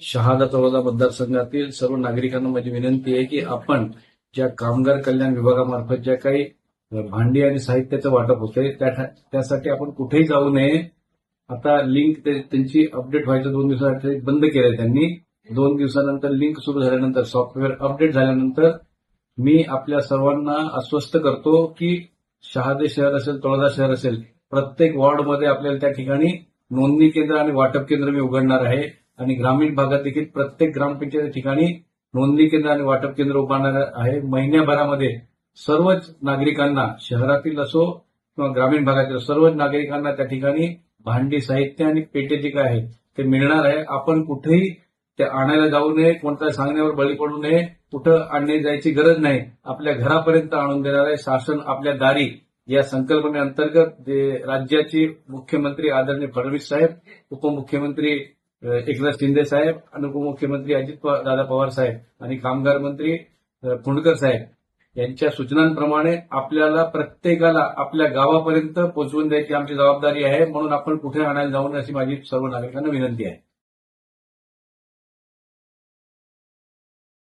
शहादा तळोदा मतदारसंघातील सर्व नागरिकांना माझी विनंती आहे की आपण ज्या कामगार कल्याण विभागामार्फत ज्या काही भांडी आणि साहित्याचं वाटप होतंय त्यासाठी आपण कुठेही जाऊ नये. आता लिंक त्यांची अपडेट व्हायचं दोन दिवसासाठी बंद केलंय त्यांनी. दोन दिवसानंतर लिंक सुरू झाल्यानंतर सॉफ्टवेअर अपडेट झाल्यानंतर मी आपल्या सर्वांना अस्वस्थ करतो की शहादे शहर असेल तळोदा शहर असेल प्रत्येक वॉर्डमध्ये आपल्याला त्या ठिकाणी नोंदणी केंद्र आणि वाटप केंद्र मी उघडणार आहे. आणि ग्रामीण भागात देखील प्रत्येक ग्रामपंचायत ठिकाणी नोंदणी केंद्र आणि वाटप केंद्र उभारणार आहे. महिन्याभरामध्ये सर्वच नागरिकांना शहरातील असो किंवा ग्रामीण भागातील सर्वच नागरिकांना त्या ठिकाणी भांडी साहित्य आणि पेटे जे काय आहे ते मिळणार आहे. आपण कुठेही ते आणायला जाऊ नये कोणत्या सांगण्यावर बळी पडू नये कुठं आणणे जायची गरज नाही. आपल्या घरापर्यंत आणून देणार आहे. शासन आपल्या दारी या संकल्पनेअंतर्गत राज्याचे मुख्यमंत्री आदरणीय फडणवीस साहेब उपमुख्यमंत्री एकनाथ शिंदे साहेब आणि उपमुख्यमंत्री अजित दादा पवार साहेब आणि कामगार मंत्री फुंडकर साहेब यांच्या सूचनांप्रमाणे आपल्याला प्रत्येकाला आपल्या गावापर्यंत पोहोचवून द्यायची आमची जबाबदारी आहे. म्हणून आपण कुठे आणायला जाऊ नये अशी माझी सर्व नागरिकांना विनंती आहे.